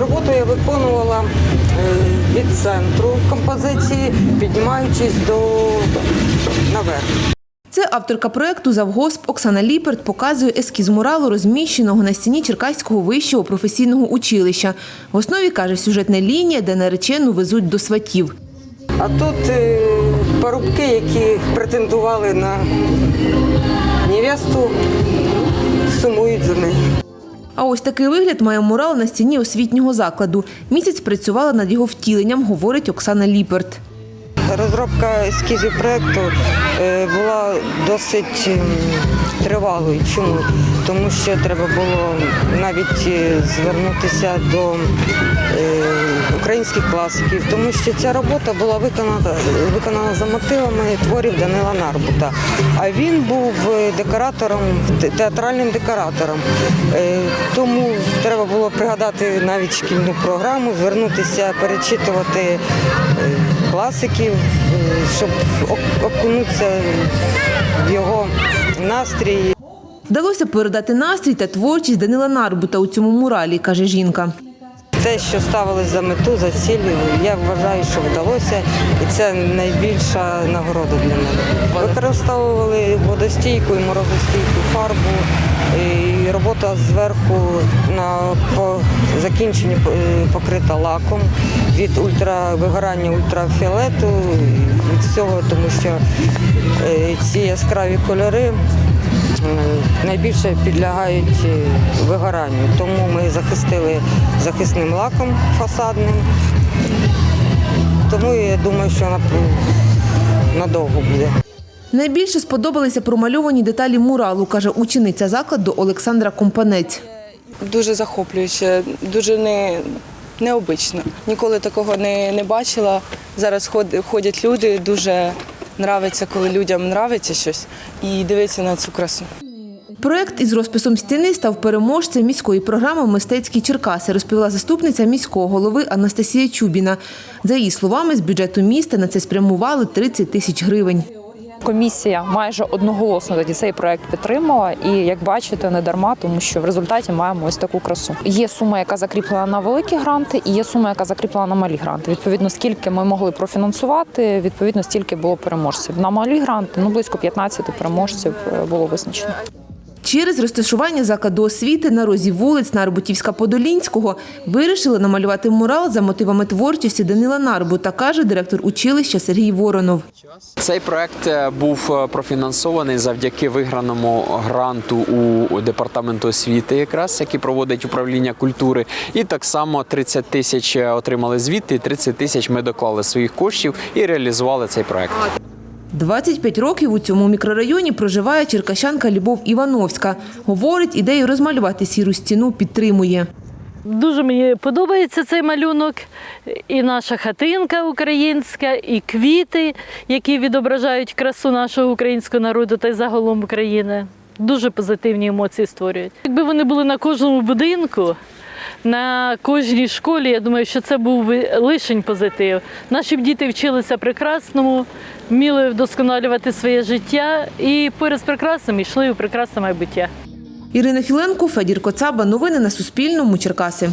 Роботу я виконувала е, від центру композиції, піднімаючись до наверх. Це авторка проекту «Завгосп» Оксана Ліперт показує ескіз муралу, розміщеного на стіні Черкаського вищого професійного училища. В основі, каже, сюжетна лінія, де наречену везуть до сватів. А тут е, парубки, які претендували на невесту, сумують за нею. А ось такий вигляд має мурал на стіні освітнього закладу. Місяць працювала над його втіленням, говорить Оксана Ліперт. Розробка ескізів проєкту е, була досить ем, тривалою. Чому? Тому що треба було навіть е, звернутися до е, українських класиків, тому що ця робота була виконана, виконана за мотивами творів Данила Нарбута. А він був декоратором, театральним декоратором. Тому треба було пригадати навіть шкільну програму, звернутися, перечитувати класиків, е, щоб окунутися в його настрій. Вдалося передати настрій та творчість Данила Нарбута у цьому муралі, каже жінка. Те, що ставили за мету, за ціль, я вважаю, що вдалося, і це найбільша нагорода для мене. Використовували водостійку і морозостійку фарбу, і робота зверху на по закінченні е, покрита лаком від ультра вигорання ультрафіолету, від всього, тому що е, ці яскраві кольори найбільше підлягають е, вигоранню. Тому ми захистили захисним лаком фасадним. Тому я думаю, що надовго буде. Найбільше сподобалися промальовані деталі муралу, каже учениця закладу Олександра Компанець. дуже захоплююче, дуже не, необично. Ніколи такого не, не бачила. Зараз ходять люди, дуже нравиться, коли людям нравиться щось, і дивитися на цю красу. Проект із розписом стіни став переможцем міської програми Мистецькі Черкаси, розповіла заступниця міського голови Анастасія Чубіна. За її словами, з бюджету міста на це спрямували 30 тисяч гривень. Комісія майже одноголосно тоді цей проект підтримала, і як бачите, не дарма, тому що в результаті маємо ось таку красу. Є сума, яка закріплена на великі гранти, і є сума, яка закріплена на малі гранти. Відповідно, скільки ми могли профінансувати, відповідно, стільки було переможців. На малі гранти ну близько 15 переможців е, було визначено. Через розташування закладу освіти на розі вулиць Нарбутівська-Подолінського вирішили намалювати мурал за мотивами творчості Данила Нарбута, каже директор училища Сергій Воронов. Цей проект е, був е, профінансований завдяки виграному гранту у департаменту освіти, якраз який проводить управління культури. І так само 30 тисяч е, отримали звідти, і 30 тисяч ми доклали своїх коштів і реалізували цей проект. 25 років у цьому мікрорайоні проживає черкащанка Любов Івановська. Говорить, ідею розмалювати сіру стіну підтримує. Дуже мені подобається цей малюнок, і наша хатинка українська, і квіти, які відображають красу нашого українського народу та й загалом України. Дуже позитивні емоції створюють. Якби вони були на кожному будинку, на кожній школі, я думаю, що це був лишень позитив. Наші діти вчилися прекрасному, вміли вдосконалювати своє життя і поряд з прекрасним йшли у прекрасне майбуття. Ірина Філенко, Федір Коцаба. Новини на Суспільному. Черкаси.